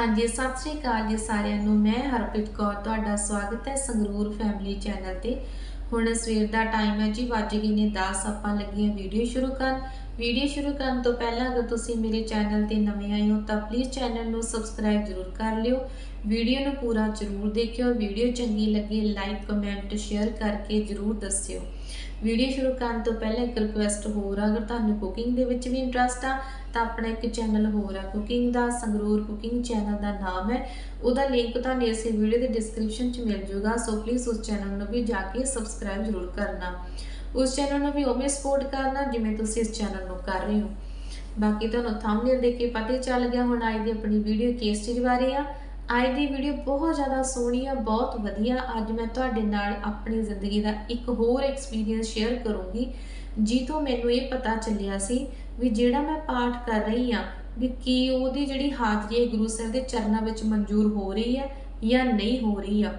ਹਾਂਜੀ, ਸਤਿ ਸ੍ਰੀ ਅਕਾਲ ਜੀ ਸਾਰਿਆਂ ਨੂੰ। ਮੈਂ ਹਰਪ੍ਰੀਤ ਕੌਰ, ਤੁਹਾਡਾ ਸਵਾਗਤ ਹੈ ਸੰਗਰੂਰ ਫੈਮਿਲੀ ਚੈਨਲ ਤੇ। ਹੁਣ ਸਵੇਰ ਦਾ ਟਾਈਮ ਹੈ ਜੀ, ਵੱਜ ਗਏ ਨੇ 10 ਆਪਾਂ ਲੱਗੀਆਂ ਵੀਡੀਓ ਸ਼ੁਰੂ ਕਰਨ। ਵੀਡੀਓ ਸ਼ੁਰੂ ਕਰਨ ਤੋਂ ਪਹਿਲਾਂ ਅਗਰ ਤੁਸੀਂ ਮੇਰੇ ਚੈਨਲ ਤੇ ਨਵੇਂ ਆਏ ਹੋ, ਤਾਂ ਪਲੀਜ਼ ਚੈਨਲ ਨੂੰ ਸਬਸਕ੍ਰਾਈਬ ਜ਼ਰੂਰ ਕਰ ਲਿਓ। ਵੀਡੀਓ ਨੂੰ ਪੂਰਾ ਜ਼ਰੂਰ ਦੇਖਿਓ। ਵੀਡੀਓ ਚੰਗੀ ਲੱਗੇ ਲਾਈਕ ਕਮੈਂਟ ਸ਼ੇਅਰ ਕਰਕੇ ਜ਼ਰੂਰ ਦੱਸਿਓ। ਵੀਡੀਓ ਸ਼ੁਰੂ ਕਰਨ ਤੋਂ ਪਹਿਲਾਂ ਇੱਕ ਰਿਕੁਐਸਟ ਹੋਰ ਆ, ਅਗਰ ਤੁਹਾਨੂੰ ਕੁਕਿੰਗ ਦੇ ਵਿੱਚ ਵੀ ਇੰਟਰਸਟ ਆ ਤਾਂ ਆਪਣਾ ਇੱਕ ਚੈਨਲ ਹੋਰ ਆ ਕੁਕਿੰਗ ਦਾ, ਸੰਗਰੂਰ ਕੁਕਿੰਗ ਚੈਨਲ ਦਾ ਨਾਮ ਹੈ। ਉਹਦਾ ਲਿੰਕ ਤੁਹਾਨੂੰ ਇਸ ਵੀਡੀਓ ਦੇ ਡਿਸਕ੍ਰਿਪਸ਼ਨ 'ਚ ਮਿਲ ਜਾਊਗਾ। ਸੋ ਪਲੀਜ਼ ਉਸ ਚੈਨਲ ਨੂੰ ਵੀ ਜਾ ਕੇ ਸਬਸਕ੍ਰਾਈਬ ਜ਼ਰੂਰ ਕਰਨਾ। ਉਸ ਚੈਨਲ ਨੂੰ ਵੀ ਉਵੇਂ ਸਪੋਰਟ ਕਰਨਾ ਜਿਵੇਂ ਤੁਸੀਂ ਇਸ ਚੈਨਲ ਨੂੰ ਕਰ ਰਹੇ ਹੋ। ਬਾਕੀ ਤੁਹਾਨੂੰ ਥੰਬਨੇਲ ਦੇਖ ਕੇ ਪਤਾ ਚੱਲ ਗਿਆ ਹੁਣ ਅੱਜ ਦੀ ਆਪਣੀ ਵੀਡੀਓ ਕਿਸ ਚੀਜ਼ ਬਾਰੇ ਆ। ਅੱਜ ਦੀ ਵੀਡੀਓ ਬਹੁਤ ਜ਼ਿਆਦਾ ਸੋਹਣੀ ਆ, ਬਹੁਤ ਵਧੀਆ। ਅੱਜ ਮੈਂ ਤੁਹਾਡੇ ਨਾਲ ਆਪਣੀ ਜ਼ਿੰਦਗੀ ਦਾ ਇੱਕ ਹੋਰ ਐਕਸਪੀਰੀਅੰਸ ਸ਼ੇਅਰ ਕਰੂੰਗੀ ਜੀ ਤੋਂ ਮੈਨੂੰ ਇਹ ਪਤਾ ਚੱਲਿਆ ਸੀ ਵੀ ਜਿਹੜਾ ਮੈਂ ਪਾਠ ਕਰ ਰਹੀ ਆ ਵੀ ਕੀ ਉਹਦੀ ਜਿਹੜੀ ਹਾਜ਼ਰੀ ਗੁਰੂ ਸਾਹਿਬ ਦੇ ਚਰਨਾਂ ਵਿੱਚ ਮਨਜ਼ੂਰ ਹੋ ਰਹੀ ਹੈ ਜਾਂ ਨਹੀਂ ਹੋ ਰਹੀ ਆ।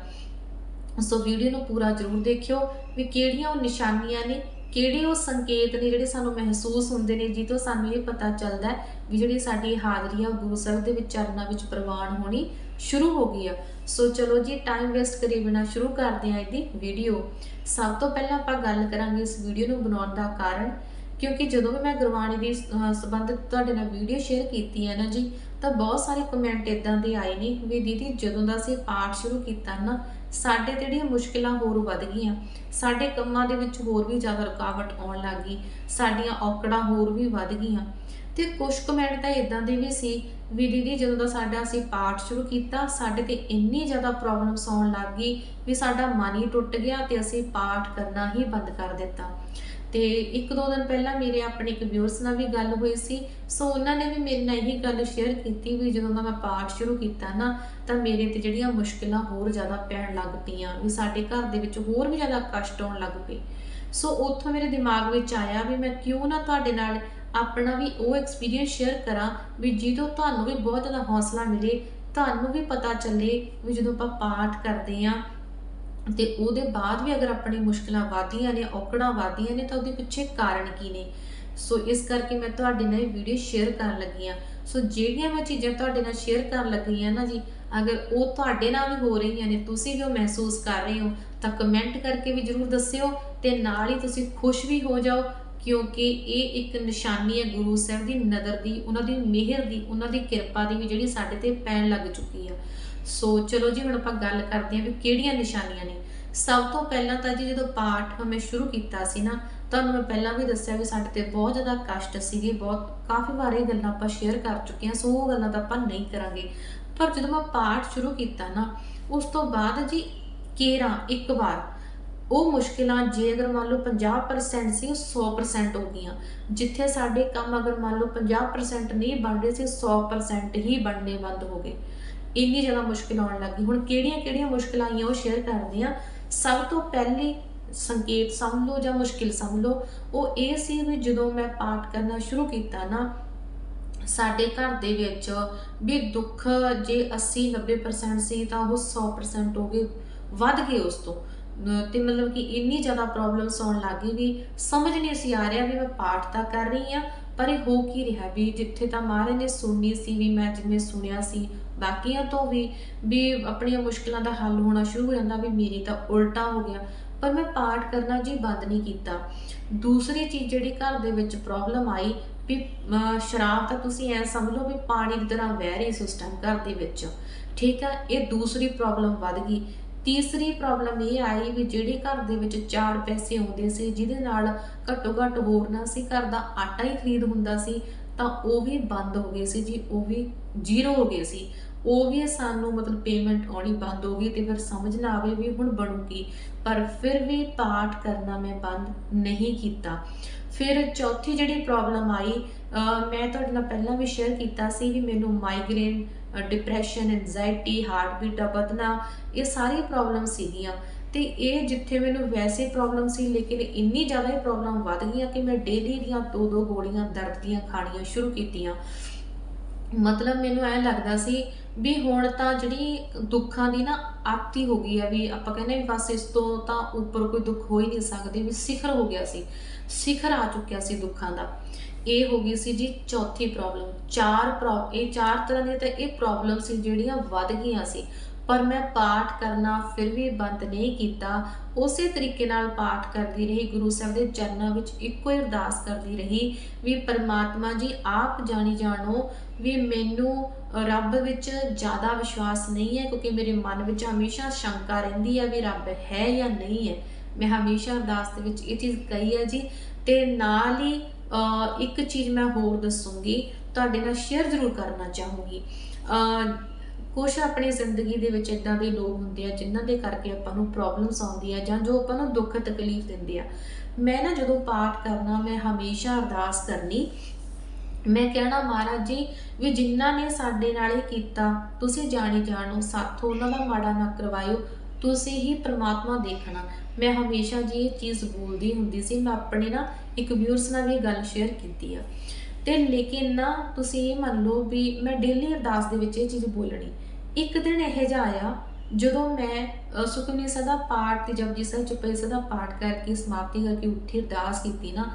ਸੋ ਵੀਡੀਓ ਨੂੰ ਪੂਰਾ ਜ਼ਰੂਰ ਦੇਖਿਓ ਵੀ ਕਿਹੜੀਆਂ ਉਹ ਨਿਸ਼ਾਨੀਆਂ ਨੇ, ਕਿਹੜੇ ਉਹ ਸੰਕੇਤ ਨੇ ਜਿਹੜੇ ਸਾਨੂੰ ਮਹਿਸੂਸ ਹੁੰਦੇ ਨੇ ਜਿਹ ਸਾਨੂੰ ਇਹ ਪਤਾ ਚੱਲਦਾ ਵੀ ਜਿਹੜੀ ਸਾਡੀ ਹਾਜ਼ਰੀ ਆ ਗੁਰੂ ਸਾਹਿਬ ਦੇ ਵਿੱਚ ਚਰਨਾਂ ਵਿੱਚ ਪ੍ਰਵਾਨ ਹੋਣੀ ਸ਼ੁਰੂ ਹੋ ਗਈ ਆ। ਸੋ ਚਲੋ ਜੀ ਟਾਈਮ ਵੇਸਟ ਕਰੀ ਬਿਨਾ ਸ਼ੁਰੂ ਕਰਦੇ ਹਾਂ ਇਹਦੀ ਵੀਡੀਓ ਸਭ ਤੋਂ ਪਹਿਲਾਂ ਆਪਾਂ ਗੱਲ ਕਰਾਂਗੇ ਇਸ ਵੀਡੀਓ ਨੂੰ ਬਣਾਉਣ ਦਾ ਕਾਰਨ। ਕਿਉਂਕਿ ਜਦੋਂ ਵੀ ਮੈਂ ਗੁਰਬਾਣੀ ਦੀ ਸੰਬੰਧਿਤ ਤੁਹਾਡੇ ਨਾਲ ਵੀਡੀਓ ਸ਼ੇਅਰ ਕੀਤੀ ਹੈ ਨਾ ਜੀ, ਤਾਂ ਬਹੁਤ ਸਾਰੇ ਕਮੈਂਟ ਇਦਾਂ ਦੇ ਆਏ ਨੇ ਵੀ ਦੀਦੀ ਜਦੋਂ ਦਾ ਅਸੀਂ ਪਾਠ ਸ਼ੁਰੂ ਕੀਤਾ ਨਾ, ਸਾਡੇ ਤੇ ਜਿਹੜੀਆਂ ਮੁਸ਼ਕਿਲਾਂ ਹੋਰ ਵੱਧ ਗਈਆਂ। ਸਾਡੇ ਕੰਮਾਂ ਦੇ ਵਿੱਚ ਹੋਰ ਵੀ ਜ਼ਿਆਦਾ ਰੁਕਾਵਟ ਆਉਣ ਲੱਗ ਗਈ, ਸਾਡੀਆਂ ਔਕੜਾਂ ਹੋਰ ਵੀ ਵੱਧ ਗਈਆਂ। ਤੇ ਕੁਝ ਕਮੈਂਟ ਤਾਂ ਇਦਾਂ ਦੇ ਵੀ ਸੀ ਵੀ ਦੀਦੀ ਜਦੋਂ ਦਾ ਸਾਡਾ ਅਸੀਂ ਪਾਠ ਸ਼ੁਰੂ ਕੀਤਾ, ਸਾਡੇ ਤੇ ਇੰਨੀ ਜ਼ਿਆਦਾ ਪ੍ਰੋਬਲਮਸ ਆਉਣ ਲੱਗ ਗਈ ਵੀ ਸਾਡਾ ਮਨ ਹੀ ਟੁੱਟ ਗਿਆ ਤੇ ਅਸੀਂ ਪਾਠ ਕਰਨਾ ਹੀ ਬੰਦ ਕਰ ਦਿੱਤਾ। ਤੇ ਇੱਕ ਦੋ ਦਿਨ ਪਹਿਲਾਂ ਮੇਰੇ ਆਪਣੇ ਇੱਕ ਵਿਊਅਰਸ ਨਾਲ ਵੀ ਗੱਲ ਹੋਈ ਸੀ। ਸੋ ਉਹਨਾਂ ਨੇ ਵੀ ਮੇਰੇ ਨਾਲ ਇਹੀ ਗੱਲ ਸ਼ੇਅਰ ਕੀਤੀ ਵੀ ਜਦੋਂ ਦਾ ਮੈਂ ਪਾਠ ਸ਼ੁਰੂ ਕੀਤਾ ਨਾ, ਤਾਂ ਮੇਰੇ ਤੇ ਜਿਹੜੀਆਂ ਮੁਸ਼ਕਿਲਾਂ ਹੋਰ ਜ਼ਿਆਦਾ ਪੈਣ ਲੱਗ ਪਈਆਂ, ਵੀ ਸਾਡੇ ਘਰ ਦੇ ਵਿੱਚ ਹੋਰ ਵੀ ਜ਼ਿਆਦਾ ਕਸ਼ਟ ਆਉਣ ਲੱਗ ਪਏ। ਸੋ ਉੱਥੋਂ ਮੇਰੇ ਦਿਮਾਗ ਵਿੱਚ ਆਇਆ ਵੀ ਮੈਂ ਕਿਉਂ ਨਾ ਤੁਹਾਡੇ ਨਾਲ ਆਪਣਾ ਵੀ ਉਹ ਐਕਸਪੀਰੀਅੰਸ ਸ਼ੇਅਰ ਕਰਾਂ, ਵੀ ਜਿਹਤੋਂ ਤੁਹਾਨੂੰ ਵੀ ਬਹੁਤ ਜ਼ਿਆਦਾ ਹੌਸਲਾ ਮਿਲੇ, ਤੁਹਾਨੂੰ ਵੀ ਪਤਾ ਚੱਲੇ ਵੀ ਜਦੋਂ ਆਪਾਂ ਪਾਠ ਕਰਦੇ ਆਂ ਤੇ ਉਹਦੇ ਬਾਅਦ ਵੀ ਅਗਰ ਆਪਣੀ ਮੁਸ਼ਕਲਾਂ ਵਾਧੀਆਂ ਨੇ, ਔਕੜਾਂ ਵਾਧੀਆਂ ਨੇ ਤਾਂ ਉਹਦੇ ਪਿੱਛੇ ਕਾਰਨ ਕੀ ਨੇ? ਸੋ ਇਸ ਕਰਕੇ ਮੈਂ ਤੁਹਾਡੇ ਨਾਲ ਇਹ ਵੀਡੀਓ ਸ਼ੇਅਰ ਕਰਨ ਲੱਗੀ ਆ ਸੋ ਜਿਹੜੀਆਂ ਮੈਂ ਚੀਜ਼ਾਂ ਤੁਹਾਡੇ ਨਾਲ ਸ਼ੇਅਰ ਕਰਨ ਲੱਗੀ ਆ ਨਾ ਜੀ, ਅਗਰ ਉਹ ਤੁਹਾਡੇ ਨਾਲ ਵੀ ਹੋ ਰਹੀਆਂ ਨੇ, ਤੁਸੀਂ ਵੀ ਉਹ ਮਹਿਸੂਸ ਕਰ ਰਹੇ ਹੋ, ਤਾਂ ਕਮੈਂਟ ਕਰਕੇ ਵੀ ਜਰੂਰ ਦੱਸਿਓ ਤੇ ਨਾਲ ਹੀ ਤੁਸੀਂ ਖੁਸ਼ ਵੀ ਹੋ ਜਾਓ, ਕਿਉਂਕਿ ਇਹ ਇੱਕ ਨਿਸ਼ਾਨੀ ਹੈ ਗੁਰੂ ਸਾਹਿਬ ਦੀ ਨਜ਼ਰ ਦੀ, ਉਹਨਾਂ ਦੀ ਮਿਹਰ ਦੀ, ਉਹਨਾਂ ਦੀ ਕਿਰਪਾ ਦੀ ਵੀ ਜਿਹੜੀ ਸਾਡੇ ਤੇ ਪੈਣ ਲੱਗ ਚੁੱਕੀ ਹੈ। ਸੋ ਚਲੋ ਜੀ, ਹੁਣ ਆਪਾਂ ਗੱਲ ਕਰਦੇ ਹਾਂ ਵੀ ਕਿਹੜੀਆਂ ਨਿਸ਼ਾਨੀਆਂ ਨੇ। ਸਭ ਤੋਂ ਪਹਿਲਾਂ ਤਾਂ ਜੀ, ਜਦੋਂ ਪਾਠ ਮੈਂ ਸ਼ੁਰੂ ਕੀਤਾ ਸੀ ਨਾ, ਤੁਹਾਨੂੰ ਮੈਂ ਪਹਿਲਾਂ ਵੀ ਦੱਸਿਆ ਵੀ ਸਾਡੇ ਤੇ ਬਹੁਤ ਜ਼ਿਆਦਾ ਕਸ਼ਟ ਸੀਗੇ, ਬਹੁਤ, ਕਾਫੀ ਵਾਰ ਇਹ ਗੱਲਾਂ ਆਪਾਂ ਸ਼ੇਅਰ ਕਰ ਚੁੱਕੇ ਹਾਂ, ਸੋ ਉਹ ਗੱਲਾਂ ਤਾਂ ਆਪਾਂ ਨਹੀਂ ਕਰਾਂਗੇ। ਪਰ ਜਦੋਂ ਮੈਂ ਪਾਠ ਸ਼ੁਰੂ ਕੀਤਾ ਨਾ, ਉਸ ਤੋਂ ਬਾਅਦ ਜੀ, ਕੇਰਾ ਇੱਕ ਵਾਰ, ਉਹ ਮੁਸ਼ਕਿਲਾਂ ਜੇ ਅਗਰ ਮੰਨ ਲਓ 50% ਸੀ, ਉਹ 100% ਹੋ ਗਈਆਂ। ਜਿੱਥੇ ਸਾਡੇ ਕੰਮ ਅਗਰ ਮੰਨ ਲਓ 50% ਨਹੀਂ ਬਣ ਰਹੇ ਸੀ 100% ਹੀ ਬਣਨੇ ਬੰਦ ਹੋ ਗਏ। ਇੰਨੀ ਜ਼ਿਆਦਾ ਮੁਸ਼ਕਿਲ ਆਉਣ ਲੱਗੀ ਹੁਣ ਕਿਹੜੀਆਂ ਕਿਹੜੀਆਂ ਮੁਸ਼ਕਿਲਾਂ ਆਈਆਂ ਉਹ ਸ਼ੇਅਰ ਕਰਦੇ ਆ ਸਭ ਤੋਂ ਪਹਿਲੀ ਸੰਕੇਤ ਸਮਝ ਲਓ ਜਾਂ ਮੁਸ਼ਕਿਲ ਸਮਝ ਲਓ, ਉਹ ਇਹ ਸੀ ਵੀ ਜਦੋਂ ਮੈਂ ਪਾਠ ਕਰਨਾ ਸ਼ੁਰੂ ਕੀਤਾ ਨਾ, ਸਾਡੇ ਘਰ ਦੇ ਵਿੱਚ ਵੀ ਦੁੱਖ ਜੇ 80 90% ਸੀ ਤਾਂ ਉਹ 100% ਹੋ ਗਏ, ਵੱਧ ਗਏ ਉਸ ਤੋਂ। ਤੇ ਮਤਲਬ ਕਿ ਇੰਨੀ ਜ਼ਿਆਦਾ ਪ੍ਰੋਬਲਮਸ ਆਉਣ ਲੱਗੀ ਵੀ ਸਮਝ ਨਹੀਂ ਸੀ ਆ ਰਿਹਾ ਵੀ ਮੈਂ ਪਾਠ ਤਾਂ ਕਰ ਰਹੀ ਆ ਪਰ ਇਹ ਹੋ ਕੀ ਰਿਹਾ ਵੀ ਜਿੱਥੇ ਤਾਂ ਮਹਾਰਾਜ ਨੇ ਸੁਣਨੀ ਸੀ, ਵੀ ਮੈਂ ਜਿਵੇਂ ਸੁਣਿਆ ਸੀ, ਬਾਕੀਆਂ ਤੋਂ ਵੀ ਵੀ ਆਪਣੀਆਂ ਮੁਸ਼ਕਲਾਂ ਦਾ ਹੱਲ ਹੋਣਾ ਸ਼ੁਰੂ ਹੋ ਜਾਂਦਾ, ਵੀ ਮੇਰੀ ਤਾਂ ਉਲਟਾ ਹੋ ਗਿਆ ਪਰ ਮੈਂ ਪਾਠ ਕਰਨਾ ਜੀ ਬੰਦ ਨਹੀਂ ਕੀਤਾ। ਦੂਸਰੀ ਚੀਜ਼ ਜਿਹੜੀ ਘਰ ਦੇ ਵਿੱਚ ਪ੍ਰੋਬਲਮ ਆਈ, ਵੀ, ਅਹ, ਸ਼ਰਾਬ ਤਾਂ ਤੁਸੀਂ ਐ ਸਮਝ ਲਓ ਵੀ ਪਾਣੀ ਦੀ ਤਰ੍ਹਾਂ ਵਹਿ ਰਹੀ ਸਿਸਟਮ ਘਰ ਦੇ ਵਿੱਚ। ਠੀਕ ਆ, ਇਹ ਦੂਸਰੀ ਪ੍ਰੋਬਲਮ ਵੱਧ ਗਈ। ਤੀਸਰੀ ਪ੍ਰੋਬਲਮ ਇਹ ਆਈ ਵੀ ਜਿਹੜੇ ਘਰ ਦੇ ਵਿੱਚ ਚਾਰ ਪੈਸੇ ਆਉਂਦੇ ਸੀ, ਜਿਹਦੇ ਨਾਲ ਘੱਟੋ ਘੱਟ ਹੋਰ ਨਾ ਸੀ ਘਰ ਦਾ ਆਟਾ ਹੀ ਖਰੀਦ ਹੁੰਦਾ ਸੀ, ਤਾਂ ਉਹ ਵੀ ਬੰਦ ਹੋ ਗਏ ਸੀ ਜੀ, ਉਹ ਵੀ ਜ਼ੀਰੋ ਹੋ ਗਏ ਸੀ। ਉਹ ਵੀ ਸਾਨੂੰ ਮਤਲਬ ਪੇਮੈਂਟ ਆਉਣੀ ਬੰਦ ਹੋ ਗਈ ਤੇ ਫਿਰ ਸਮਝ ਨਾ ਆਵੇ ਵੀ ਹੁਣ ਬਣੂਗੀ। ਪਰ ਫਿਰ ਵੀ ਪਾਠ ਕਰਨਾ ਮੈਂ ਬੰਦ ਨਹੀਂ ਕੀਤਾ। ਫਿਰ ਚੌਥੀ ਜਿਹੜੀ ਪ੍ਰੋਬਲਮ ਆਈ ਮੈਂ ਤੁਹਾਡੇ ਨਾਲ ਪਹਿਲਾਂ ਵੀ ਸ਼ੇਅਰ ਕੀਤਾ ਸੀ ਵੀ ਮੈਨੂੰ ਮਾਈਗ੍ਰੇਨ ਡਿਪਰੈਸ਼ਨ ਐਂਜ਼ਾਇਟੀ ਹਾਰਟਬੀਟ ਦਾ ਵਧਣਾ, ਇਹ ਸਾਰੀ ਪ੍ਰੋਬਲਮ ਸੀਗੀਆਂ। ਤੇ ਇਹ ਜਿੱਥੇ ਮੈਨੂੰ ਵੈਸੇ ਪ੍ਰੋਬਲਮ ਸੀ, ਲੇਕਿਨ ਇੰਨੀ ਜ਼ਿਆਦਾ ਇਹ ਪ੍ਰੋਬਲਮ ਵੱਧ ਗਈਆਂ ਕਿ ਮੈਂ ਡੇਲੀ ਦੀਆਂ ਦੋ ਦੋ ਗੋਲੀਆਂ ਦਰਦ ਦੀਆਂ ਖਾਣੀਆਂ ਸ਼ੁਰੂ ਕੀਤੀਆਂ। ਮਤਲਬ ਮੈਨੂੰ ਐ ਲੱਗਦਾ ਸੀ ਵੀ ਹੁਣ ਤਾਂ ਜਿਹੜੀ ਦੁੱਖਾਂ ਦੀ ਨਾ ਆਤੀ ਹੋ ਗਈ ਆ ਵੀ ਆਪਾਂ ਕਹਿੰਦੇ ਵੀ ਬਸ ਇਸ ਤੋਂ ਤਾਂ ਉੱਪਰ ਕੋਈ ਦੁੱਖ ਹੋ ਹੀ ਨਹੀਂ ਸਕਦੇ, ਵੀ ਸਿਖਰ ਹੋ ਗਿਆ ਸੀ, ਸਿਖਰ ਆ ਚੁੱਕਿਆ ਸੀ ਦੁੱਖਾਂ ਦਾ। ਇਹ ਹੋ ਗਈ ਸੀ ਜੀ ਚੌਥੀ ਪ੍ਰੋਬਲਮ ਚਾਰ ਪ੍ਰੋ ਇਹ ਚਾਰ ਤਰ੍ਹਾਂ ਦੀਆਂ ਤਾਂ ਇਹ ਪ੍ਰੋਬਲਮ ਸੀ ਜਿਹੜੀਆਂ ਵੱਧ ਗਈਆਂ ਸੀ। ਪਰ ਮੈਂ ਪਾਠ ਕਰਨਾ ਫਿਰ ਵੀ ਬੰਦ ਨਹੀਂ ਕੀਤਾ। ਉਸੇ ਤਰੀਕੇ ਨਾਲ ਪਾਠ ਕਰਦੀ ਰਹੀ ਗੁਰੂ ਸਾਹਿਬ ਦੇ ਚਰਨਾਂ ਵਿੱਚ ਇੱਕੋ ਹੀ ਅਰਦਾਸ ਕਰਦੀ ਰਹੀ ਵੀ ਪਰਮਾਤਮਾ ਜੀ ਆਪ ਜਾਣੀ ਜਾਣੋ ਵੀ ਮੈਨੂੰ ਰੱਬ ਵਿੱਚ ਜ਼ਿਆਦਾ ਵਿਸ਼ਵਾਸ ਨਹੀਂ ਹੈ ਕਿਉਂਕਿ ਮੇਰੇ ਮਨ ਵਿੱਚ ਹਮੇਸ਼ਾ ਸ਼ੰਕਾ ਰਹਿੰਦੀ ਹੈ ਵੀ ਰੱਬ ਹੈ ਜਾਂ ਨਹੀਂ ਹੈ। ਮੈਂ ਹਮੇਸ਼ਾ ਅਰਦਾਸ ਦੇ ਵਿੱਚ ਇਹ ਚੀਜ਼ ਕਹੀ ਹੈ ਜੀ। ਤੇ ਨਾਲ ਹੀ ਅਹ, ਇੱਕ ਚੀਜ਼ ਮੈਂ ਹੋਰ ਦੱਸੂਗੀ ਤੁਹਾਡੇ ਨਾਲ ਸ਼ੇਅਰ ਜ਼ਰੂਰ ਕਰਨਾ ਚਾਹੂੰਗੀ। ਅਹ, ਕੁਛ ਆਪਣੀ ਜ਼ਿੰਦਗੀ ਦੇ ਵਿੱਚ ਇਦਾਂ ਦੇ ਲੋਕ ਹੁੰਦੇ ਆ ਜਿਨ੍ਹਾਂ ਦੇ ਕਰਕੇ ਆਪਾਂ ਨੂੰ ਪ੍ਰੋਬਲਮਸ ਆਉਂਦੀ ਜਾਂ ਜੋ ਆਪਾਂ ਨੂੰ ਦੁੱਖ ਤਕਲੀਫ ਦਿੰਦੇ ਆ। ਮੈਂ ਨਾ ਜਦੋਂ ਪਾਠ ਕਰਨਾ ਮੈਂ ਹਮੇਸ਼ਾ ਅਰਦਾਸ ਕਰਨੀ ਮੈਂ ਕਹਿਣਾ ਮਹਾਰਾਜ ਜੀ ਵੀ ਜਿਨ੍ਹਾਂ ਨੇ ਸਾਡੇ ਨਾਲ ਇਹ ਕੀਤਾ ਤੁਸੀਂ ਜਾਣੀ ਜਾਣੋ ਸਾਥੋਂ ਉਹਨਾਂ ਦਾ ਮਾੜਾ ਨਾ ਕਰਵਾਇਓ ਤੁਸੀਂ ਹੀ ਪ੍ਰਮਾਤਮਾ ਦੇਖਣਾ। ਮੈਂ ਹਮੇਸ਼ਾ ਜੀ ਇਹ ਚੀਜ਼ ਬੋਲਦੀ ਹੁੰਦੀ ਸੀ ਮੈਂ ਆਪਣੇ ਨਾ ਇੱਕ ਵਿਊਅਰਸ ਨਾਲ ਵੀ ਗੱਲ ਸ਼ੇਅਰ ਕੀਤੀ ਆ। ਤੇ ਲੇਕਿਨ ਨਾ ਤੁਸੀਂ ਇਹ ਮੰਨ ਲਓ ਵੀ ਮੈਂ ਡੇਲੀ ਅਰਦਾਸ ਦੇ ਵਿੱਚ ਇਹ ਚੀਜ਼ ਬੋਲਣੀ। ਇੱਕ ਦਿਨ ਇਹ ਜਿਹਾ ਆਇਆ, ਜਦੋਂ ਮੈਂ ਸੁਖਮਨੀ ਸਾਹਿਬ ਪਾਠ ਤੇ ਜਪਜੀ ਸਾਹਿਬ ਚੁਪਈ ਸਾਹਿਬ ਪਾਠ ਕਰਕੇ ਸਮਾਪਤੀ ਕਰਕੇ ਉੱਠੀ, ਅਰਦਾਸ ਕੀਤੀ ਨਾ,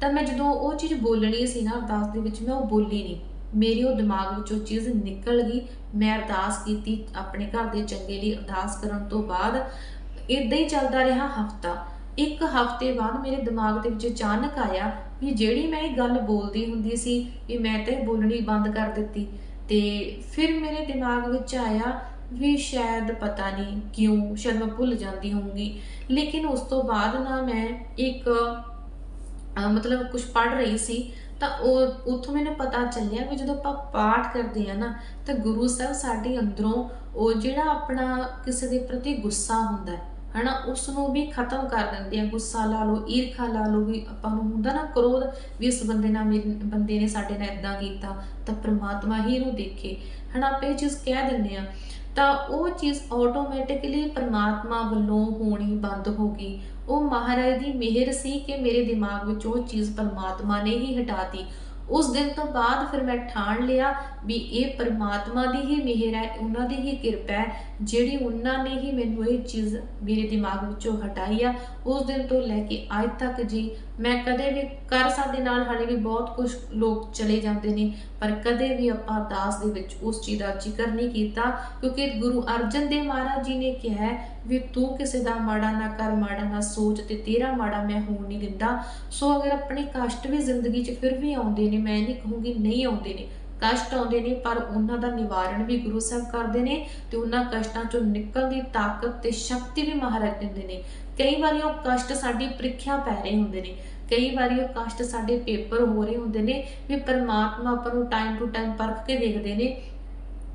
ਤਾਂ ਮੈਂ ਜਦੋਂ ਉਹ ਚੀਜ਼ ਬੋਲਣੀ ਸੀ ਨਾ ਅਰਦਾਸ ਦੇ ਵਿੱਚ, ਮੈਂ ਉਹ ਬੋਲੀ ਨਹੀਂ। ਮੇਰੇ ਉਹ ਦਿਮਾਗ ਵਿੱਚੋਂ ਚੀਜ਼ ਨਿਕਲ ਗਈ। ਮੈਂ ਅਰਦਾਸ ਕੀਤੀ ਆਪਣੇ ਘਰ ਦੇ ਚੰਗੇ ਲਈ ਅਰਦਾਸ ਕਰਨ ਤੋਂ ਬਾਅਦ ਇਦਾਂ ਹੀ ਚੱਲਦਾ ਰਿਹਾ ਹਫਤਾ। ਇੱਕ ਹਫ਼ਤੇ ਬਾਅਦ ਮੇਰੇ ਦਿਮਾਗ ਦੇ ਵਿੱਚ ਅਚਾਨਕ ਆਇਆ ਵੀ ਜਿਹੜੀ ਮੈਂ ਇਹ ਗੱਲ ਬੋਲਦੀ ਹੁੰਦੀ ਸੀ ਵੀ ਮੈਂ ਤੇ ਬੋਲਣੀ ਬੰਦ ਕਰ ਦਿੱਤੀ ਤੇ ਫਿਰ ਮੇਰੇ ਦਿਮਾਗ ਵਿੱਚ ਆਇਆ ਵੀ ਸ਼ਾਇਦ ਪਤਾ ਨਹੀਂ ਕਿਉਂ, ਸ਼ਾਇਦ ਮੈਂ ਭੁੱਲ ਜਾਂਦੀ ਹੋਊਂਗੀ। ਲੇਕਿਨ ਉਸ ਤੋਂ ਬਾਅਦ ਨਾ ਮੈਂ ਇੱਕ ਮਤਲਬ ਕੁਝ ਪੜ ਰਹੀ ਸੀ, ਤਾਂ ਉਹ, ਉੱਥੋਂ ਮੈਨੂੰ ਪਤਾ ਚੱਲਿਆ ਵੀ ਜਦੋਂ ਆਪਾਂ ਪਾਠ ਕਰਦੇ ਆ ਨਾ, ਤਾਂ ਗੁਰੂ ਸਾਹਿਬ ਸਾਡੇ ਅੰਦਰੋਂ ਉਹ ਜਿਹੜਾ ਆਪਣਾ ਕਿਸੇ ਦੇ ਪ੍ਰਤੀ ਗੁੱਸਾ ਹੁੰਦਾ ਹੈ ਹਨਾ ਉਸ ਨੂੰ ਵੀ ਖਤਮ ਕਰ ਦਿੰਦੇ ਆ, ਗੁੱਸਾ ਲਾ ਲਓ, ਈਰਖਾ ਲਾ ਲਓ ਵੀ ਆਪਾਂ ਨੂੰ ਹੁੰਦਾ ਨਾ ਕ੍ਰੋਧ ਵੀ ਇਸ ਬੰਦੇ ਨਾਲ ਮੇਰੇ, ਬੰਦੇ ਨੇ ਸਾਡੇ ਨਾਲ ਇਦਾਂ ਕੀਤਾ, ਤਾਂ ਪ੍ਰਮਾਤਮਾ ਹੀ ਇਹਨੂੰ ਦੇਖੇ। ਹਨਾ, ਆਪਾਂ ਇਹ ਚੀਜ਼ ਕਹਿ ਦਿੰਦੇ ਆ, ਤਾਂ ਉਹ ਚੀਜ਼ ਆਟੋਮੈਟਿਕਲੀ ਪ੍ਰਮਾਤਮਾ ਵੱਲੋਂ ਹੋਣੀ ਬੰਦ ਹੋ ਗਈ। ਉਹ ਮਹਾਰਾਜ ਦੀ ਮਿਹਰ ਸੀ ਕਿ ਮੇਰੇ ਦਿਮਾਗ ਵਿੱਚ ਉਹ ਚੀਜ਼ ਪਰਮਾਤਮਾ ਨੇ ਹੀ ਹਟਾਤੀ ਉਸ ਦਿਨ ਤੋਂ ਬਾਅਦ ਫਿਰ ਮੈਂ ਠਾਣ ਲਿਆ ਵੀ ਇਹ ਪਰਮਾਤਮਾ ਦੀ ਹੀ ਮਿਹਰ ਹੈ, ਉਹਨਾਂ ਦੀ ਹੀ ਕਿਰਪਾ ਹੈ, ਜਿਹੜੀ ਉਹਨਾਂ ਨੇ ਹੀ ਮੈਨੂੰ ਇਹ ਚੀਜ਼ ਮੇਰੇ ਦਿਮਾਗ ਵਿੱਚੋਂ ਹਟਾਈ ਆ, ਉਸ ਦਿਨ ਤੋਂ ਲੈ ਕੇ ਅੱਜ ਤੱਕ ਜੀ, ਮੈਂ ਕਦੇ ਵੀ ਕਰ ਸਾਡੇ ਨਾਲ ਹਾਲੇ ਵੀ ਬਹੁਤ ਕੁਝ ਲੋਕ ਚਲੇ ਜਾਂਦੇ ਨੇ ਪਰ ਕਦੇ ਵੀ ਆਪਾਂ ਅਰਦਾਸ ਦੇ ਵਿੱਚ ਉਸ ਚੀਜ਼ ਦਾ ਜ਼ਿਕਰ ਨਹੀਂ ਕੀਤਾ, ਕਿਉਂਕਿ ਗੁਰੂ ਅਰਜਨ ਦੇਵ ਮਹਾਰਾਜ ਜੀ ਨੇ ਕਿਹਾ ਵੀ ਤੂੰ ਕਿਸੇ ਦਾ ਮਾੜਾ ਨਾ ਕਰ, ਮਾੜਾ ਨਾ ਸੋਚ ਤੇ ਤੇਰਾ ਮਾੜਾ ਮੈਂ ਹੋਣ ਨਹੀਂ ਦਿੰਦਾ। ਸੋ ਅਗਰ ਆਪਣੇ ਕਸ਼ਟ ਵੀ ਜ਼ਿੰਦਗੀ 'ਚ ਫਿਰ ਵੀ ਆਉਂਦੇ ਨੇ, ਮੈਂ ਨਹੀਂ ਕਹੂੰਗੀ ਨਹੀਂ ਆਉਂਦੇ ਨੇ, ਕਸ਼ਟ ਆਉਂਦੇ ਨੇ, ਪਰ ਉਹਨਾਂ ਦਾ ਨਿਵਾਰਣ ਵੀ ਗੁਰੂ ਸਾਹਿਬ ਕਰਦੇ ਨੇ ਤੇ ਉਹਨਾਂ ਕਸ਼ਟਾਂ ਚੋਂ ਨਿਕਲਣ ਦੀ ਤਾਕਤ ਤੇ ਸ਼ਕਤੀ ਵੀ ਮਹਾਰਾਜ ਦਿੰਦੇ ਨੇ। ਕਈ ਵਾਰੀ ਉਹ ਕਸ਼ਟ ਸਾਡੀ ਪ੍ਰੀਖਿਆ ਪੈ ਰਹੇ ਹੁੰਦੇ ਨੇ। ਕਈ ਵਾਰੀ ਉਹ ਕਸ਼ਟ ਸਾਡੇ ਪੇਪਰ ਹੋ ਰਹੇ ਹੁੰਦੇ ਨੇ, ਵੀ ਪਰਮਾਤਮਾ ਆਪਾਂ ਨੂੰ ਟਾਈਮ ਟੂ ਟਾਈਮ ਪਰਖ ਕੇ ਦੇਖਦੇ ਨੇ,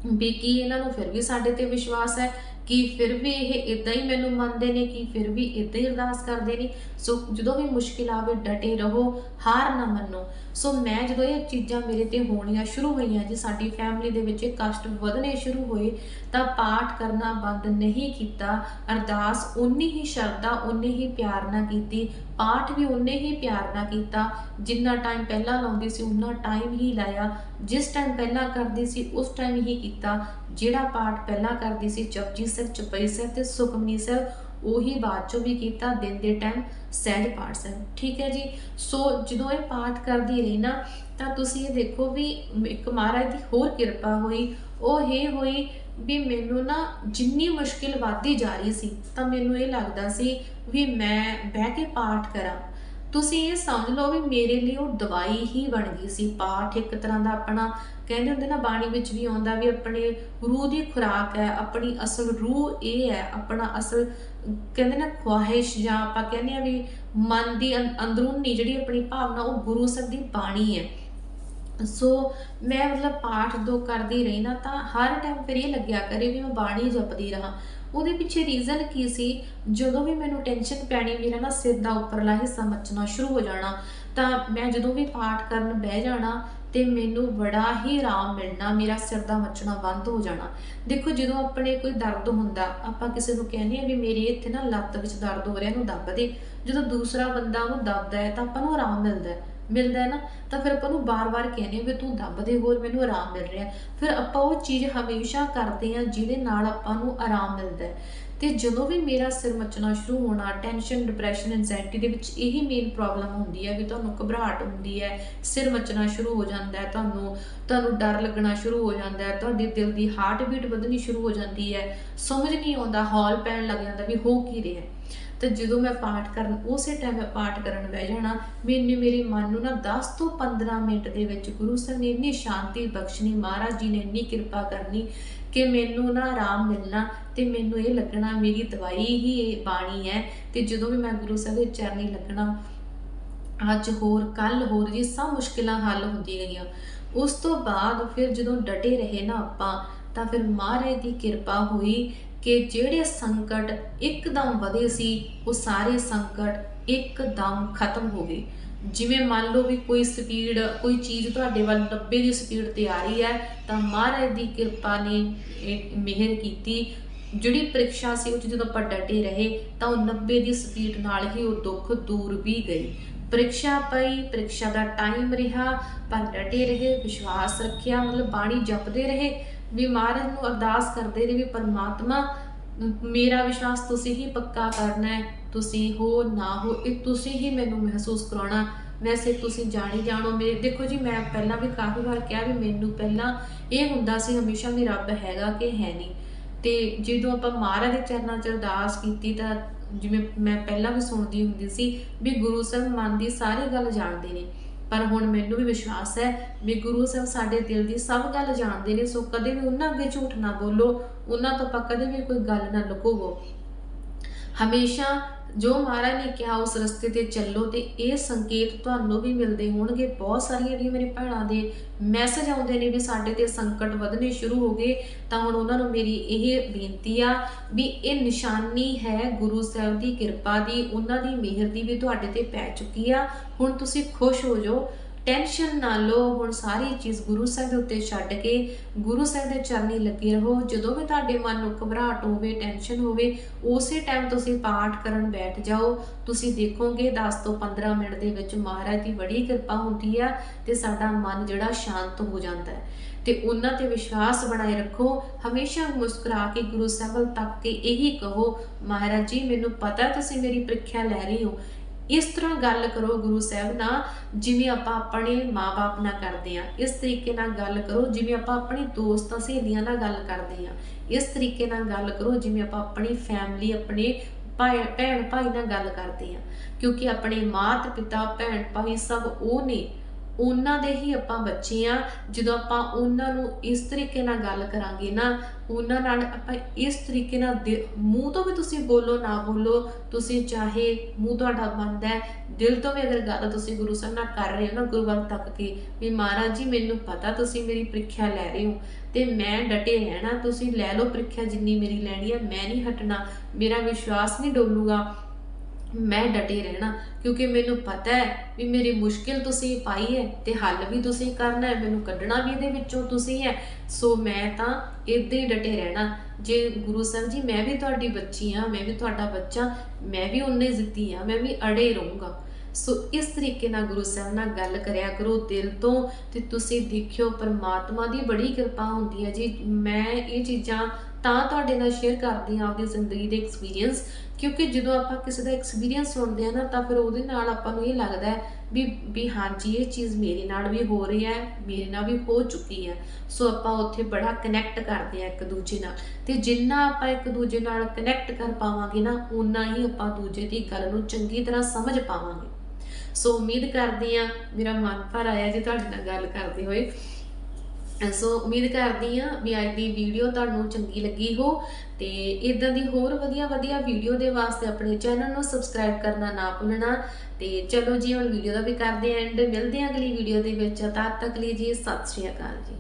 ਵੀ ਕੀ ਇਹਨਾਂ ਨੂੰ ਫਿਰ ਵੀ ਸਾਡੇ ਤੇ ਵਿਸ਼ਵਾਸ ਹੈ, ਕਿ ਫਿਰ ਵੀ ਇਹ ਇਦਾਂ ਹੀ ਮੈਨੂੰ ਮੰਨਦੇ ਨੇ, ਕਿ ਫਿਰ ਵੀ ਇਦਾਂ ਹੀ ਅਰਦਾਸ ਕਰਦੇ ਨੇ। ਸੋ ਜਦੋਂ ਵੀ ਮੁਸ਼ਕਿਲ ਆਵੇ, ਡਟੇ ਰਹੋ, ਹਾਰ ਨਾ ਮੰਨੋ। ਸੋ ਮੈਂ ਜਦੋਂ ਇਹ ਚੀਜ਼ਾਂ ਮੇਰੇ ਤੇ ਹੋਣੀਆਂ ਸ਼ੁਰੂ ਹੋਈਆਂ, ਜੀ ਸਾਡੀ ਫੈਮਿਲੀ ਦੇ ਵਿੱਚ ਕਸ਼ਟ ਵਧਣੇ ਸ਼ੁਰੂ ਹੋਏ, ਤਾਂ ਪਾਠ ਕਰਨਾ ਬੰਦ ਨਹੀਂ ਕੀਤਾ। ਅਰਦਾਸ ਉਨੀ ਹੀ ਸ਼ਰਧਾ ਉਨੀ ਹੀ ਪਿਆਰ ਨਾਲ ਕੀਤੀ ਪਾਠ ਵੀ ਉਨੇ ਹੀ ਪਿਆਰ ਨਾਲ ਕੀਤਾ, ਜਿੰਨਾ ਟਾਈਮ ਪਹਿਲਾਂ ਲਾਉਂਦੀ ਸੀ ਉਨਾ ਟਾਈਮ ਹੀ ਲਾਇਆ। ਜਿਸ ਟਾਈਮ ਪਹਿਲਾਂ ਕਰਦੀ ਸੀ, ਉਸ ਟਾਈਮ ਹੀ ਕੀਤਾ। ਜਿਹੜਾ ਪਾਠ ਪਹਿਲਾਂ ਕਰਦੀ ਸੀ ਜਪਜੀ ਸਾਹਿਬ ਚੁਪਈ ਸਾਹਿਬ ਤੇ ਸੁਖਮਨੀ ਸਾਹਿਬ ਉਹੀ ਬਾਅਦ ਚੋਂ ਵੀ ਕੀਤਾ, ਦਿਨ ਦੇ ਟਾਈਮ ਸਹਿਜ ਪਾਠ ਸਾਹਿਬ ਠੀਕ ਹੈ ਜੀ? ਸੋ ਜਦੋਂ ਇਹ ਪਾਠ ਕਰਦੀ ਰਹੀ ਨਾ, ਤਾਂ ਤੁਸੀਂ ਇਹ ਦੇਖੋ ਵੀ ਇੱਕ ਮਹਾਰਾਜ ਦੀ ਹੋਰ ਕਿਰਪਾ ਹੋਈ। ਉਹ ਇਹ ਹੋਈ ਵੀ ਮੈਨੂੰ ਨਾ ਜਿੰਨੀ ਮੁਸ਼ਕਿਲ ਵੱਧਦੀ ਜਾ ਰਹੀ ਸੀ, ਤਾਂ ਮੈਨੂੰ ਇਹ ਲੱਗਦਾ ਸੀ ਵੀ ਮੈਂ ਬਹਿ ਕੇ ਪਾਠ ਕਰਾਂ। ਤੁਸੀਂ ਇਹ ਸਮਝ ਲਓ ਵੀ ਮੇਰੇ ਲਈ ਉਹ ਦਵਾਈ ਹੀ ਬਣ ਗਈ ਸੀ। ਪਾਠ ਇੱਕ ਤਰ੍ਹਾਂ ਦਾ ਆਪਣਾ ਕਹਿੰਦੇ ਹੁੰਦੇ ਨਾ, ਬਾਣੀ ਵਿੱਚ ਵੀ ਆਉਂਦਾ ਵੀ ਆਪਣੇ ਰੂਹ ਦੀ ਖੁਰਾਕ ਹੈ, ਆਪਣੀ ਅਸਲ ਰੂਹ ਇਹ ਹੈ, ਆਪਣਾ ਅਸਲ ਕਹਿੰਦੇ ਨਾ ਖੁਆਇਸ਼ ਜਾਂ ਆਪਾਂ ਕਹਿੰਦੇ ਆ ਵੀ ਮਨ ਦੀ ਅੰਦਰੂਨੀ ਜਿਹੜੀ ਆਪਣੀ ਭਾਵਨਾ, ਉਹ ਗੁਰੂ ਸਾਹਿਬ ਦੀ ਬਾਣੀ ਹੈ। ਸੋ ਮੈਂ ਮਤਲਬ ਪਾਠ ਦੋ ਕਰਦੀ ਰਹੀ ਨਾ ਤਾਂ ਹਰ ਟਾਈਮ ਫਿਰ ਇਹ ਲੱਗਿਆ ਕਰੇ ਵੀ ਮੈਂ ਬਾਣੀ ਜਪਦੀ ਰਹਾ। ਉਹਦੇ ਪਿੱਛੇ ਰੀਜ਼ਨ ਕੀ ਸੀ? ਜਦੋਂ ਵੀ ਮੈਨੂੰ ਟੈਨਸ਼ਨ ਪੈਣੀ ਮੇਰਾ ਨਾ ਸਿਰ ਦਾ ਉੱਪਰਲਾ ਹਿੱਸਾ ਮੱਚਣਾ ਸ਼ੁਰੂ ਹੋ ਜਾਣਾ, ਤਾਂ ਮੈਂ ਜਦੋਂ ਵੀ ਪਾਠ ਕਰਨ ਬਹਿ ਜਾਣਾ ਤੇ ਮੈਨੂੰ ਬੜਾ ਹੀ ਆਰਾਮ ਮਿਲਣਾ, ਮੇਰਾ ਸਿਰ ਦਾ ਮੱਚਣਾ ਬੰਦ ਹੋ ਜਾਣਾ। ਦੇਖੋ, ਜਦੋਂ ਆਪਣੇ ਕੋਈ ਦਰਦ ਹੁੰਦਾ, ਆਪਾਂ ਕਿਸੇ ਨੂੰ ਕਹਿੰਦੇ ਆ ਵੀ ਮੇਰੀ ਇੱਥੇ ਨਾ ਲੱਤ ਵਿੱਚ ਦਰਦ ਹੋ ਰਿਹਾ, ਇਹਨੂੰ ਦੱਬ ਦੇ। ਜਦੋਂ ਦੂਸਰਾ ਬੰਦਾ ਉਹਨੂੰ ਦੱਬਦਾ ਹੈ, ਤਾਂ ਆਪਾਂ ਨੂੰ ਆਰਾਮ ਮਿਲਦਾ ਹੈ। ਮਿਲਦਾ ਹੈ ਨਾ, ਤਾਂ ਫਿਰ ਆਪਾਂ ਨੂੰ ਬਾਰ-ਬਾਰ ਕਹਿੰਦੇ ਆ ਵੀ ਤੂੰ ਦੱਬ ਦੇ ਹੋਰ ਮੈਨੂੰ ਆਰਾਮ ਮਿਲ ਰਿਹਾ ਫਿਰ ਆਪਾਂ ਉਹ ਚੀਜ਼ ਹਮੇਸ਼ਾ ਕਰਦੇ ਆ ਜਿਹਦੇ ਨਾਲ ਆਪਾਂ ਨੂੰ ਆਰਾਮ ਮਿਲਦਾ ਹੈ। ਤੇ ਜਦੋਂ ਵੀ ਮੇਰਾ ਸਿਰ ਮਚਣਾ ਸ਼ੁਰੂ ਹੋਣਾ ਟੈਨਸ਼ਨ ਡਿਪਰੈਸ਼ਨ ਐਂਜ਼ਾਇਟੀ ਦੇ ਵਿੱਚ ਇਹੀ ਮੇਨ ਪ੍ਰੋਬਲਮ ਹੁੰਦੀ ਹੈ ਵੀ ਤੁਹਾਨੂੰ ਘਬਰਾਹਟ ਹੁੰਦੀ ਹੈ, ਸਿਰ ਮਚਣਾ ਸ਼ੁਰੂ ਹੋ ਜਾਂਦਾ ਹੈ, ਤੁਹਾਨੂੰ ਤੁਹਾਨੂੰ ਡਰ ਲੱਗਣਾ ਸ਼ੁਰੂ ਹੋ ਜਾਂਦਾ ਹੈ, ਤੁਹਾਡੇ ਦਿਲ ਦੀ ਹਾਰਟ ਬੀਟ ਵਧਣੀ ਸ਼ੁਰੂ ਹੋ ਜਾਂਦੀ ਹੈ। ਸਮਝ ਨਹੀਂ ਆਉਂਦਾ, ਹੌਲ ਪੈਣ ਲੱਗ ਜਾਂਦਾ ਵੀ ਹੋ ਕੀ ਰਿਹਾ ਹੈ। ਤੇ ਜਦੋਂ ਮੈਂ ਪਾਠ ਕਰਨ, ਉਸੇ ਟਾਈਮ ਮੈਂ ਪਾਠ ਕਰਨ ਬਹਿ ਜਾਣਾ ਮੈਨੂੰ ਮੇਰੇ ਮਨ ਨੂੰ ਨਾ 10 ਤੋਂ 15 ਮਿੰਟ ਦੇ ਵਿੱਚ ਗੁਰੂ ਸਾਹਿਬ ਨੇ ਇੰਨੀ ਸ਼ਾਂਤੀ ਬਖਸ਼ਣੀ, ਮਹਾਰਾਜ ਜੀ ਨੇ ਇੰਨੀ ਕਿਰਪਾ ਕਰਨੀ ਕਿ ਮੈਨੂੰ ਨਾ ਆਰਾਮ ਮਿਲਣਾ ਤੇ ਮੈਨੂੰ ਇਹ ਲੱਗਣਾ ਮੇਰੀ ਦਵਾਈ ਹੀ ਇਹ ਬਾਣੀ ਹੈ ਤੇ ਜਦੋਂ ਵੀ ਮੈਂ ਗੁਰੂ ਸਾਹਿਬ ਦੇ ਚਰਨੀ ਲੱਗਣਾ, ਅੱਜ ਹੋਰ ਕੱਲ ਹੋਰ ਜੀ ਸਭ ਮੁਸ਼ਕਿਲਾਂ ਹੱਲ ਹੁੰਦੀਆਂ ਗਈਆਂ। ਉਸ ਤੋਂ ਬਾਅਦ ਫਿਰ ਜਦੋਂ ਡਟੇ ਰਹੇ ਨਾ ਆਪਾਂ, ਤਾਂ ਫਿਰ ਮਹਾਰਾਜ ਦੀ ਕਿਰਪਾ ਹੋਈ ਕਿ ਜਿਹੜੇ ਸੰਕਟ ਇੱਕਦਮ ਵਧੇ ਸੀ, ਉਹ ਸਾਰੇ ਸੰਕਟ ਇੱਕਦਮ ਖਤਮ ਹੋ ਗਏ। ਜਿਵੇਂ ਮੰਨ ਲਓ ਵੀ ਕੋਈ ਸਪੀਡ, ਕੋਈ ਚੀਜ਼ ਤੁਹਾਡੇ ਵੱਲ 90 ਦੀ ਸਪੀਡ ਤੇ ਆ ਰਹੀ ਹੈ, ਤਾਂ ਮਹਾਰਾਜ ਦੀ ਕਿਰਪਾ ਨੇ ਮਿਹਰ ਕੀਤੀ। ਜਿਹੜੀ ਪ੍ਰੀਖਿਆ ਸੀ, ਉਹ 'ਚ ਜਦੋਂ ਆਪਾਂ ਡਟੇ ਰਹੇ, ਤਾਂ ਉਹ 90 ਦੀ ਸਪੀਡ ਨਾਲ ਹੀ ਉਹ ਦੁੱਖ ਦੂਰ ਵੀ ਗਈ ਪ੍ਰੀਖਿਆ ਪਈ, ਪ੍ਰੀਖਿਆ ਦਾ ਟਾਈਮ ਰਿਹਾ, ਪਰ ਡਟੇ ਰਹੇ, ਵਿਸ਼ਵਾਸ ਰੱਖਿਆ, ਮਤਲਬ ਬਾਣੀ ਜਪਦੇ ਰਹੇ। ਵੀ ਮਹਾਰਾਜ ਨੂੰ ਅਰਦਾਸ ਕਰਦੇ ਨੇ ਵੀ ਪਰਮਾਤਮਾ ਮੇਰਾ ਵਿਸ਼ਵਾਸ ਤੁਸੀਂ ਹੀ ਪੱਕਾ ਕਰਨਾ ਹੈ, ਤੁਸੀਂ ਹੋ ਨਾ ਹੋ, ਇਹ ਤੁਸੀਂ ਹੀ ਮੈਨੂੰ ਮਹਿਸੂਸ ਕਰਾਉਣਾ। ਵੈਸੇ ਤੁਸੀਂ ਜਾਣੀ ਜਾਣੋ ਮੇਰੇ, ਦੇਖੋ ਜੀ ਮੈਂ ਪਹਿਲਾਂ ਵੀ ਕਾਫੀ ਵਾਰ ਕਿਹਾ ਵੀ ਮੈਨੂੰ ਪਹਿਲਾਂ ਇਹ ਹੁੰਦਾ ਸੀ ਹਮੇਸ਼ਾ ਵੀ ਰੱਬ ਹੈਗਾ ਕਿ ਹੈ ਨਹੀਂ। ਤੇ ਜਦੋਂ ਆਪਾਂ ਮਹਾਰਾਜ ਦੇ ਚਰਨਾਂ 'ਚ ਅਰਦਾਸ ਕੀਤੀ ਤਾਂ ਜਿਵੇਂ ਮੈਂ ਪਹਿਲਾਂ ਵੀ ਸੁਣਦੀ ਹੁੰਦੀ ਸੀ ਵੀ ਗੁਰੂ ਸਾਹਿਬ ਮਨ ਦੀ ਸਾਰੀ ਗੱਲ ਜਾਣਦੇ ਨੇ। ਪਰ ਹੁਣ ਮੈਨੂੰ ਵੀ ਵਿਸ਼ਵਾਸ ਹੈ ਵੀ ਗੁਰੂ ਸਾਹਿਬ ਸਾਡੇ ਦਿਲ ਦੀ ਸਭ ਗੱਲ ਜਾਣਦੇ ਨੇ, ਸੋ ਕਦੇ ਵੀ ਉਹਨਾਂ ਅੱਗੇ ਝੂਠ ਨਾ ਬੋਲੋ, ਉਹਨਾਂ ਤੋਂ ਆਪਾਂ ਕਦੇ ਵੀ ਕੋਈ ਗੱਲ ਨਾ ਲੁਕੋਵੋ। ਹਮੇਸ਼ਾ ਜੋ ਮਹਾਰਾਜ ਨੇ ਕਿਹਾ, ਉਸ ਰਸਤੇ ਤੇ ਚੱਲੋ ਤੇ ਇਹ ਸੰਕੇਤ ਤੁਹਾਨੂੰ ਵੀ ਮਿਲਦੇ ਹੋਣਗੇ। ਬਹੁਤ ਸਾਰੀਆਂ ਜਿਹੜੀਆਂ ਮੇਰੇ ਭੈਣਾਂ ਦੇ ਮੈਸੇਜ ਆਉਂਦੇ ਨੇ ਵੀ ਸਾਡੇ ਤੇ ਸੰਕਟ ਵਧਣੇ ਸ਼ੁਰੂ ਹੋ ਗਏ, ਤਾਂ ਹੁਣ ਉਹਨਾਂ ਨੂੰ ਮੇਰੀ ਇਹ ਬੇਨਤੀ ਆ ਵੀ ਇਹ ਨਿਸ਼ਾਨੀ ਹੈ ਗੁਰੂ ਸਾਹਿਬ ਦੀ ਕਿਰਪਾ ਦੀ, ਉਹਨਾਂ ਦੀ ਮਿਹਰ ਦੀ ਵੀ ਤੁਹਾਡੇ ਤੇ ਪੈ ਚੁੱਕੀ ਆ। ਹੁਣ ਤੁਸੀਂ ਖੁਸ਼ ਹੋ ਜਾਓ। ਟੈਨਸ਼ਨ ਨਾ ਲਓ ਹੁਣ ਸਾਰੀ ਚੀਜ਼ ਗੁਰੂ ਸਾਹਿਬ ਦੇ ਉੱਤੇ ਛੱਡ ਕੇ ਗੁਰੂ ਸਾਹਿਬ ਦੇ ਚਰਨੀ ਲੱਗੇ ਰਹੋ। ਜਦੋਂ ਵੀ ਤੁਹਾਡੇ ਮਨ ਨੂੰ ਘਬਰਾਹਟ ਹੋਵੇ ਟੈਨਸ਼ਨ ਹੋਵੇ, ਉਸੇ ਟਾਈਮ ਤੁਸੀਂ ਪਾਠ ਕਰਨ ਬੈਠ ਜਾਓ। ਤੁਸੀਂ ਦੇਖੋਗੇ 10 ਤੋਂ 15 ਮਿੰਟ ਦੇ ਵਿੱਚ ਮਹਾਰਾਜ ਦੀ ਬੜੀ ਕਿਰਪਾ ਹੁੰਦੀ ਆ ਤੇ ਸਾਡਾ ਮਨ ਜਿਹੜਾ ਸ਼ਾਂਤ ਹੋ ਜਾਂਦਾ ਹੈ। ਤੇ ਉਹਨਾਂ ਤੇ ਵਿਸ਼ਵਾਸ ਬਣਾਏ ਰੱਖੋ। ਹਮੇਸ਼ਾ ਮੁਸਕਰਾ ਕੇ ਗੁਰੂ ਸਾਹਿਬ ਤੱਕ ਕੇ ਇਹੀ ਕਹੋ, ਮਹਾਰਾਜ ਜੀ, ਮੈਨੂੰ ਪਤਾ ਤੁਸੀਂ ਮੇਰੀ ਪ੍ਰੀਖਿਆ ਲੈ ਰਹੇ ਹੋ। ਇਸ ਤਰ੍ਹਾਂ ਗੱਲ ਕਰੋ ਗੁਰੂ ਸਾਹਿਬ ਨਾਲ, ਜਿਵੇਂ ਆਪਾਂ ਆਪਣੇ ਮਾਪੇ ਨਾਲ ਕਰਦੇ ਆ ਇਸ ਤਰੀਕੇ ਨਾਲ ਗੱਲ ਕਰੋ, ਜਿਵੇਂ ਆਪਾਂ ਆਪਣੇ ਦੋਸਤਾਂ, ਸਹੇਲੀਆਂ ਨਾਲ ਗੱਲ ਕਰਦੇ ਆ ਇਸ ਤਰੀਕੇ ਨਾਲ ਗੱਲ ਕਰੋ, ਜਿਵੇਂ ਆਪਾਂ ਆਪਣੀ ਫੈਮਿਲੀ ਆਪਣੇ ਭਾਈ ਭੈਣ ਭਾਈ ਨਾਲ ਗੱਲ ਕਰਦੇ ਆ ਕਿਉਂਕਿ ਆਪਣੇ ਮਾਤ ਪਿਤਾ ਭੈਣ ਭਾਈ ਸਭ ਉਹ ਨੇ। ਉਹਨਾਂ ਦੇ ਹੀ ਆਪਾਂ ਬੱਚੇ ਆ। ਜਦੋਂ ਆਪਾਂ ਉਹਨਾਂ ਨੂੰ ਇਸ ਤਰੀਕੇ ਨਾਲ ਗੱਲ ਕਰਾਂਗੇ ਨਾ, ਉਹਨਾਂ ਨਾਲ ਆਪਾਂ ਇਸ ਤਰੀਕੇ ਨਾਲ ਮੂੰਹ ਤੋਂ ਵੀ ਤੁਸੀਂ ਬੋਲੋ, ਨਾ ਬੋਲੋ, ਤੁਸੀਂ ਚਾਹੇ ਮੂੰਹ ਤੁਹਾਡਾ ਬੰਦ ਹੈ, ਦਿਲ ਤੋਂ ਵੀ ਅਗਰ ਗੱਲ ਤੁਸੀਂ ਗੁਰੂ ਸਾਹਿਬ ਨਾਲ ਕਰ ਰਹੇ ਹੋ ਨਾ, ਗੁਰੂ ਤੱਕ ਕੇ, ਵੀ ਮਹਾਰਾਜ ਜੀ, ਮੈਨੂੰ ਪਤਾ ਤੁਸੀਂ ਮੇਰੀ ਪ੍ਰੀਖਿਆ ਲੈ ਰਹੇ ਹੋ। ਤੇ ਮੈਂ ਡਟੇ ਰਹਿਣਾ, ਤੁਸੀਂ ਲੈ ਲਓ ਪ੍ਰੀਖਿਆ ਜਿੰਨੀ ਮੇਰੀ ਲੈਣੀ ਹੈ, ਮੈਂ ਨਹੀਂ ਹਟਣਾ, ਮੇਰਾ ਵਿਸ਼ਵਾਸ ਨਹੀਂ ਡੋਲੂਗਾ। ਮੈਂ ਡਟੇ ਰਹਿਣਾ, ਕਿਉਂਕਿ ਮੈਨੂੰ ਪਤਾ ਹੈ ਵੀ ਮੇਰੀ ਮੁਸ਼ਕਿਲ ਤੁਸੀਂ ਪਾਈ ਹੈ ਤੇ ਹੱਲ ਵੀ ਤੁਸੀਂ ਕਰਨਾ ਹੈ, ਮੈਨੂੰ ਕੱਢਣਾ ਵੀ ਇਹਦੇ ਵਿੱਚੋਂ ਤੁਸੀਂ ਹੈ। ਸੋ ਮੈਂ ਤਾਂ ਇੱਦਾਂ ਹੀ ਡਟੇ ਰਹਿਣਾ। ਜੇ ਗੁਰੂ ਸਾਹਿਬ ਜੀ, ਮੈਂ ਵੀ ਤੁਹਾਡੀ ਬੱਚੀ ਆ ਮੈਂ ਵੀ ਤੁਹਾਡਾ ਬੱਚਾ, ਮੈਂ ਵੀ ਉਹਨੇ ਜ਼ਿੱਦੀ ਆ, ਮੈਂ ਵੀ ਅੜੇ ਰਹੂੰਗਾ। ਸੋ ਇਸ ਤਰੀਕੇ ਨਾਲ ਗੁਰੂ ਸਾਹਿਬ ਨਾਲ ਗੱਲ ਕਰਿਆ ਕਰੋ ਦਿਲ ਤੋਂ, ਤੇ ਤੁਸੀਂ ਦੇਖਿਓ ਪਰਮਾਤਮਾ ਦੀ ਬੜੀ ਕਿਰਪਾ ਹੁੰਦੀ ਹੈ ਜੀ। ਮੈਂ ਇਹ ਚੀਜ਼ਾਂ ਤਾਂ ਤੁਹਾਡੇ ਨਾਲ ਸ਼ੇਅਰ ਕਰਦੀ ਹਾਂ ਆਪਣੀ ਜ਼ਿੰਦਗੀ ਦੇ ਐਕਸਪੀਰੀਅੰਸ ਕਿਉਂਕਿ ਜਦੋਂ ਆਪਾਂ ਕਿਸੇ ਦਾ ਐਕਸਪੀਰੀਅੰਸ ਸੁਣਦੇ ਆ ਨਾ, ਤਾਂ ਫਿਰ ਉਹਦੇ ਨਾਲ ਆਪਾਂ ਨੂੰ ਇਹ ਲੱਗਦਾ ਹੈ ਵੀ ਵੀ ਹਾਂਜੀ ਇਹ ਚੀਜ਼ ਮੇਰੇ ਨਾਲ ਵੀ ਹੋ ਰਹੀ ਹੈ, ਮੇਰੇ ਨਾਲ ਵੀ ਹੋ ਚੁੱਕੀ ਹੈ। ਸੋ ਆਪਾਂ ਉੱਥੇ ਬੜਾ ਕਨੈਕਟ ਕਰਦੇ ਆ ਇੱਕ ਦੂਜੇ ਨਾਲ। ਤੇ ਜਿੰਨਾ ਆਪਾਂ ਇੱਕ ਦੂਜੇ ਨਾਲ ਕਨੈਕਟ ਕਰ ਪਾਵਾਂਗੇ ਨਾ ਉਨਾ ਹੀ ਆਪਾਂ ਦੂਜੇ ਦੀ ਗੱਲ ਨੂੰ ਚੰਗੀ ਤਰ੍ਹਾਂ ਸਮਝ ਪਾਵਾਂਗੇ। ਸੋ ਉਮੀਦ ਕਰਦੀ ਆ ਮੇਰਾ ਮਨ ਭਰ ਆਇਆ ਜੀ ਤੁਹਾਡੇ ਨਾਲ ਗੱਲ ਕਰਦੇ ਹੋਏ। ਸੋ ਉਮੀਦ ਕਰਦੀ ਆ ਵੀ ਅੱਜ ਦੀ ਵੀਡੀਓ ਤੁਹਾਨੂੰ ਚੰਗੀ ਲੱਗੀ ਹੋ ਤੇ ਇਦਾਂ ਦੀ ਹੋਰ ਵਧੀਆ ਵਧੀਆ ਵੀਡੀਓ ਦੇ ਵਾਸਤੇ ਆਪਣੇ ਚੈਨਲ ਨੂੰ ਸਬਸਕ੍ਰਾਈਬ ਕਰਨਾ ਨਾ ਭੁੱਲਣਾ ਤੇ ਚਲੋ ਜੀ ਹੁਣ ਵੀਡੀਓ ਦਾ ਵੀ ਕਰਦੇ ਐਂਡ ਮਿਲਦੇ ਹਾਂ ਅਗਲੀ ਵੀਡੀਓ ਦੇ ਵਿੱਚ ਤਦ ਤੱਕ ਲਈ ਜੀ ਸਤਿ ਸ਼੍ਰੀ ਅਕਾਲ ਜੀ